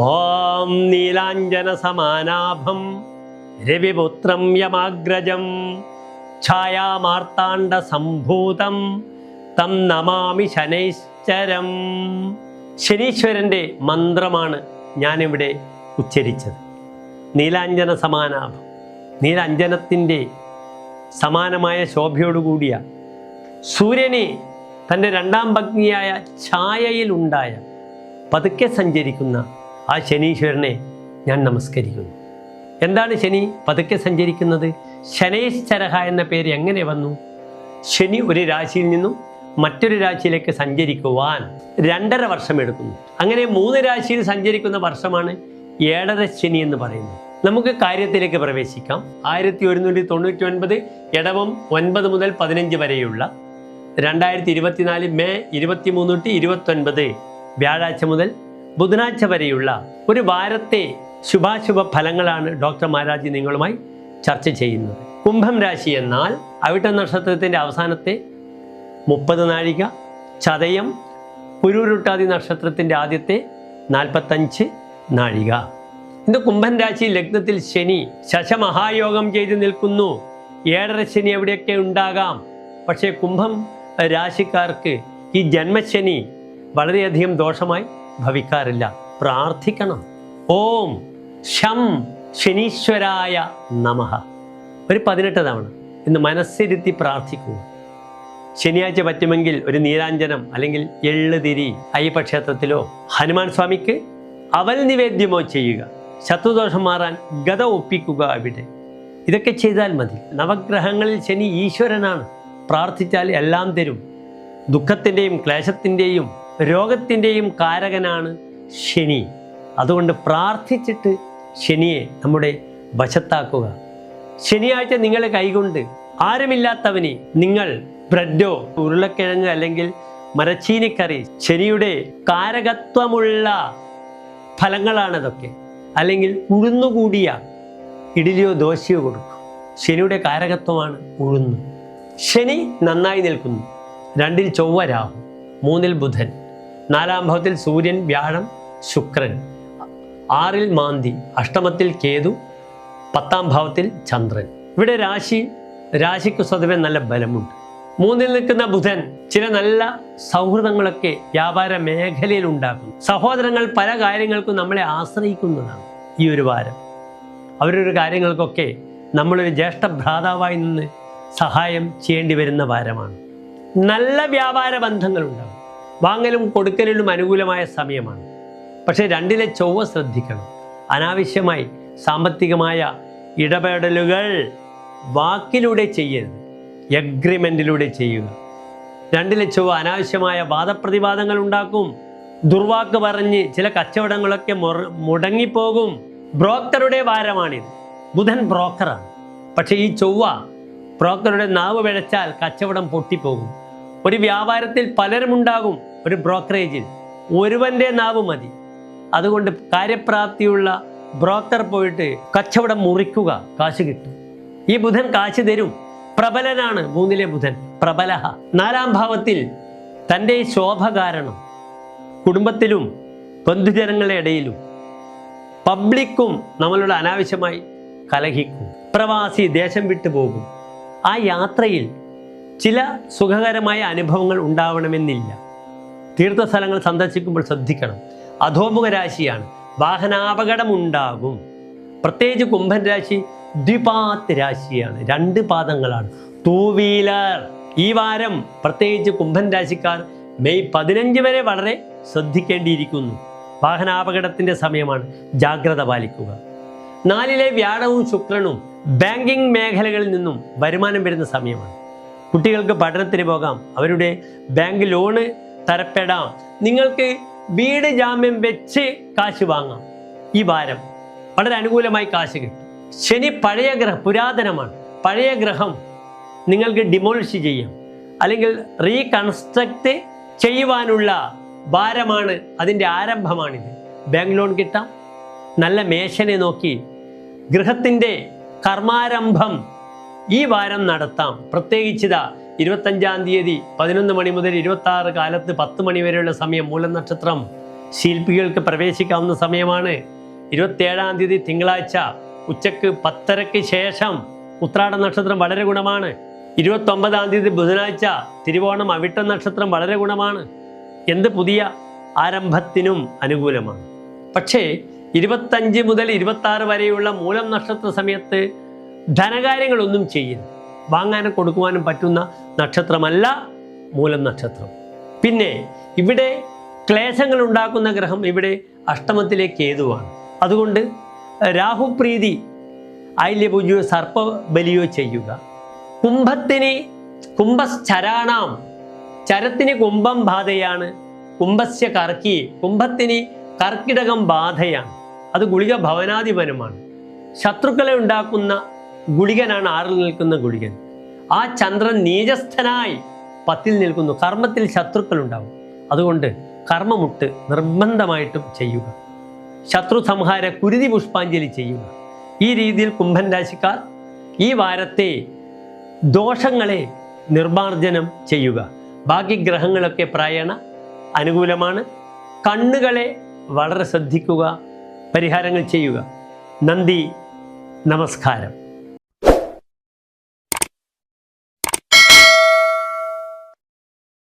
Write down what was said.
ഓം നീലാഞ്ജന സമാനാഭം രവിപുത്രം യമാഗ്രജം. ഛായാമാർത്താണ്ഡ സംഭൂതം തം നമാമി ശനൈശ്ചരം. ശനീശ്വരന്റെ മന്ത്രമാണ് ഞാനിവിടെ ഉച്ചരിച്ചത്. നീലാഞ്ജന സമാനാഭം നീലാഞ്ജനത്തിന്റെ സമാനമായ ശോഭയോടുകൂടിയ സൂര്യനെ തന്റെ രണ്ടാം ഭഗ്നിയായ ഛായയിലുണ്ടായ പതുക്കെ സഞ്ചരിക്കുന്ന ആ ശനീശ്വരനെ ഞാൻ നമസ്കരിക്കുന്നു. എന്താണ് ശനി? പതുക്കെ സഞ്ചരിക്കുന്നത്? ശനൈശ്ചരഹ എന്ന പേര് എങ്ങനെ വന്നു? ശനി ഒരു രാശിയിൽ നിന്നും മറ്റൊരു രാശിയിലേക്ക് സഞ്ചരിക്കുവാൻ രണ്ടര വർഷം എടുക്കുന്നു. അങ്ങനെ മൂന്ന് രാശിയിൽ സഞ്ചരിക്കുന്ന വർഷമാണ് ഏഴര ശനി എന്ന് പറയുന്നത്. നമുക്ക് കാര്യത്തിലേക്ക് പ്രവേശിക്കാം. ആയിരത്തി ഒരുന്നൂറ്റി തൊണ്ണൂറ്റി ഒൻപത് ഇടവം ഒൻപത് മുതൽ പതിനഞ്ച് വരെയുള്ള രണ്ടായിരത്തി ഇരുപത്തിനാല് മെയ് ഇരുപത്തി മൂന്ന് തൊട്ട് ഇരുപത്തൊൻപത് വ്യാഴാഴ്ച മുതൽ ബുധനാഴ്ച വരെയുള്ള ഒരു വാരത്തെ ശുഭാശുഭ ഫലങ്ങളാണ് ഡോക്ടർ മഹാരാജ് നിങ്ങളുമായി ചർച്ച ചെയ്യുന്നത്. കുംഭം രാശി എന്നാൽ അവിട്ട നക്ഷത്രത്തിന്റെ അവസാനത്തെ മുപ്പത് നാഴിക ചതയം പുരൂരുട്ടാതി നക്ഷത്രത്തിന്റെ ആദ്യത്തെ നാൽപ്പത്തഞ്ച് നാഴിക. ഇന്ന് കുംഭൻ രാശി ലഗ്നത്തിൽ ശനി ശശമഹായോഗം ചെയ്ത് നിൽക്കുന്നു. ഏഴര ശനി എവിടെയൊക്കെ ഉണ്ടാകാം? പക്ഷേ കുംഭം രാശിക്കാർക്ക് ഈ ജന്മശനി വളരെയധികം ദോഷമായി ഭവിക്കാറില്ല. പ്രാർത്ഥിക്കണം. ഓം ശം ശനീശ്വരായ നമഃ. ഒരു പതിനെട്ട് തവണ ഇന്ന് മനസ്സിരുത്തി പ്രാർത്ഥിക്കുക. ശനിയാഴ്ച പറ്റുമെങ്കിൽ ഒരു നീരാഞ്ജനം അല്ലെങ്കിൽ എള്ളുതിരി അയ്യപ്പ ക്ഷേത്രത്തിലോ ഹനുമാൻ സ്വാമിക്ക് അവൽ നിവേദ്യമോ ചെയ്യുക. ശത്രുദോഷം മാറാൻ ഗത ഒപ്പിക്കുക അവിടെ. ഇതൊക്കെ ചെയ്താൽ മതി. നവഗ്രഹങ്ങളിൽ ശനി ഈശ്വരനാണ്. പ്രാർത്ഥിച്ചാൽ എല്ലാം തരും. ദുഃഖത്തിന്റെയും ക്ലേശത്തിന്റെയും രോഗത്തിന്റെയും കാരകനാണ് ശനി. അതുകൊണ്ട് പ്രാർത്ഥിച്ചിട്ട് ശനിയെ നമ്മുടെ വശത്താക്കുക. ശനിയാഴ്ച നിങ്ങളെ കൈകൊണ്ട് ആരുമില്ലാത്തവന് നിങ്ങൾ ബ്രെഡോ ഉരുളക്കിഴങ്ങ് അല്ലെങ്കിൽ മരച്ചീനിക്കറി ശനിയുടെ കാരകത്വമുള്ള ഫലങ്ങളാണതൊക്കെ. അല്ലെങ്കിൽ ഉഴുന്നുകൂടിയ ഇഡലിയോ ദോശയോ കൊടുക്കും. ശനിയുടെ കാരകത്വമാണ് ഉഴുന്നു. ശനി നന്നായി നിൽക്കുന്നു. രണ്ടിൽ ചൊവ്വ രാഹു മൂന്നിൽ ബുധൻ. നാലാം ഭാവത്തിൽ സൂര്യൻ വ്യാഴം ശുക്രൻ. ആറിൽ മാന്തി അഷ്ടമത്തിൽ കേതു പത്താം ഭാവത്തിൽ ചന്ദ്രൻ. ഇവിടെ രാശി രാശിക്ക് സ്വതവേ നല്ല ബലമുണ്ട്. മൂന്നിൽ നിൽക്കുന്ന ബുധൻ ചില നല്ല സൗഹൃദങ്ങളൊക്കെ വ്യാപാര മേഖലയിൽ ഉണ്ടാക്കും സഹോദരങ്ങൾ പല കാര്യങ്ങൾക്കും നമ്മളെ ആശ്രയിക്കുന്നതാണ് ഈ ഒരു വാരം. അവരൊരു കാര്യങ്ങൾക്കൊക്കെ നമ്മളൊരു ജ്യേഷ്ഠ ഭ്രാതാവായി നിന്ന് സഹായം ചെയ്യേണ്ടി വരുന്ന വാരമാണ്. നല്ല വ്യാപാര ബന്ധങ്ങളുണ്ടാകും. വാങ്ങലും കൊടുക്കലിലും അനുകൂലമായ സമയമാണ്. പക്ഷേ രണ്ടിലെ ചൊവ്വ ശ്രദ്ധിക്കണം. അനാവശ്യമായി സാമ്പത്തികമായ ഇടപെടലുകൾ വാക്കിലൂടെ ചെയ്യരുത് എഗ്രിമെന്റിലൂടെ ചെയ്യുക. രണ്ടിലെ ചൊവ്വ അനാവശ്യമായ വാദപ്രതിവാദങ്ങൾ ഉണ്ടാക്കും. ദുർവാക്ക് പറഞ്ഞ് ചില കച്ചവടങ്ങളൊക്കെ മുടങ്ങിപ്പോകും. ബ്രോക്കറുടെ വാരമാണിത് ബുധൻ ബ്രോക്കറാണ്. പക്ഷേ ഈ ചൊവ്വ ബ്രോക്കറുടെ നാവ് പിഴച്ചാൽ കച്ചവടം പൊട്ടിപ്പോകും. ഒരു വ്യാപാരത്തിൽ പലരും ഉണ്ടാകും ഒരു ബ്രോക്കറേജിൽ. ഒരുവന്റെ നാവ് മതി. അതുകൊണ്ട് കാര്യപ്രാപ്തിയുള്ള ബ്രോക്കർ പോയിട്ട് കച്ചവടം മുറിക്കുക കാശ് കിട്ടും. ഈ ബുധൻ കാശ് തരും. പ്രബലനാണ് മൂന്നിലെ ബുധൻ. പ്രബലഹ. നാലാം ഭാവത്തിൽ തന്റെ ശോഭ കാരണം കുടുംബത്തിലും ബന്ധുജനങ്ങളുടെ ഇടയിലും പബ്ലിക്കും നമ്മളോട് അനാവശ്യമായി കലഹിക്കും. പ്രവാസി ദേശം വിട്ടു പോകും ആ യാത്രയിൽ ചില സുഖകരമായ അനുഭവങ്ങൾ ഉണ്ടാവണമെന്നില്ല. തീർത്ഥസ്ഥലങ്ങൾ സന്ദർശിക്കുമ്പോൾ ശ്രദ്ധിക്കണം. അധോമുഖ രാശിയാണ് വാഹനാപകടം ഉണ്ടാകും പ്രത്യേകിച്ച് കുംഭൻ രാശി ദ്വിപാത് രാശിയാണ്. രണ്ട് പാദങ്ങളാണ്. ടൂ വീലർ ഈ വാരം പ്രത്യേകിച്ച് കുംഭൻ രാശിക്കാർ മെയ് പതിനഞ്ച് വരെ വളരെ ശ്രദ്ധിക്കേണ്ടിയിരിക്കുന്നു. വാഹനാപകടത്തിന്റെ സമയമാണ്. ജാഗ്രത പാലിക്കുക. നാലിലെ വ്യാഴവും ശുക്രനും ബാങ്കിങ് മേഖലകളിൽ നിന്നും വരുമാനം വരുന്ന സമയമാണ്. കുട്ടികൾക്ക് പഠനത്തിന് പോകാം. അവരുടെ ബാങ്ക് ലോണ് തരപ്പെടാം. നിങ്ങൾക്ക് വീട് ജാമ്യം വെച്ച് കാശ് വാങ്ങാം. ഈ വാരം വളരെ അനുകൂലമായി കാശ് കിട്ടും. ശനി പഴയ ഗ്രഹം പുരാതനമാണ്. പഴയ ഗ്രഹം നിങ്ങൾക്ക് ഡിമോളിഷ് ചെയ്യാം. അല്ലെങ്കിൽ റീകൺസ്ട്രക്റ്റ് ചെയ്യുവാനുള്ള ഭാരമാണ് അതിന്റെ ആരംഭമാണിത്. ബാങ്ക് ലോൺ കിട്ടാം. നല്ല മേശനെ നോക്കി. ഗൃഹത്തിന്റെ കർമാരംഭം ഈ വാരം നടത്താം. പ്രത്യേകിച്ചിതാ ഇരുപത്തഞ്ചാം തീയതി പതിനൊന്ന് മണി മുതൽ ഇരുപത്തി ആറ് കാലത്ത് പത്ത് മണി വരെയുള്ള സമയം മൂലനക്ഷത്രം ശില്പികൾക്ക് പ്രവേശിക്കാവുന്ന സമയമാണ്. ഇരുപത്തേഴാം തീയതി തിങ്കളാഴ്ച ഉച്ചയ്ക്ക് പത്തരയ്ക്ക് ശേഷം ഉത്രാട നക്ഷത്രം വളരെ ഗുണമാണ്. ഇരുപത്തൊമ്പതാം തീയതി ബുധനാഴ്ച തിരുവോണം അവിട്ട നക്ഷത്രം വളരെ ഗുണമാണ്. എന്ത് പുതിയ ആരംഭത്തിനും അനുകൂലമാണ്. പക്ഷേ ഇരുപത്തഞ്ച് മുതൽ ഇരുപത്തി വരെയുള്ള മൂലം നക്ഷത്ര സമയത്ത് ധനകാര്യങ്ങളൊന്നും ചെയ്യരുത്. വാങ്ങാനും കൊടുക്കുവാനും പറ്റുന്ന നക്ഷത്രമല്ല മൂലം നക്ഷത്രം. പിന്നെ ഇവിടെ ക്ലേശങ്ങൾ ഉണ്ടാക്കുന്ന ഗ്രഹം ഇവിടെ അഷ്ടമത്തിലെ കേതുവാണ് അതുകൊണ്ട് രാഹുപ്രീതി ഐല്യപൂജയോ സർപ്പബലിയോ ചെയ്യുക. കുംഭത്തിന് കുംഭശ്ചരാണാം. ചരത്തിന് കുംഭം ബാധയാണ്. കുംഭസ്യ കർക്കി കുംഭത്തിന് കർക്കിടകം ബാധയാണ്. അത് ഗുളിക ഭവനാധിപനുമാണ്. ശത്രുക്കളെ ഉണ്ടാക്കുന്ന ഗുളികനാണ് ആറിൽ നിൽക്കുന്ന ഗുളികൻ. ആ ചന്ദ്രൻ നീചസ്ഥനായി പത്തിൽ നിൽക്കുന്നു. കർമ്മത്തിൽ ശത്രുക്കൾ ഉണ്ടാവും അതുകൊണ്ട് കർമ്മമുട്ട് നിർബന്ധമായിട്ടും ചെയ്യുക. ശത്രു സംഹാര കുരുതി പുഷ്പാഞ്ജലി ചെയ്യുക. ഈ രീതിയിൽ കുംഭൻ രാശിക്കാർ ഈ വാരത്തെ ദോഷങ്ങളെ നിർമാർജനം ചെയ്യുക. ബാക്കി ഗ്രഹങ്ങളൊക്കെ പ്രായണ അനുകൂലമാണ്. കണ്ണുകളെ വളരെ ശ്രദ്ധിക്കുക. പരിഹാരങ്ങൾ ചെയ്യുക. നന്ദി. നമസ്കാരം.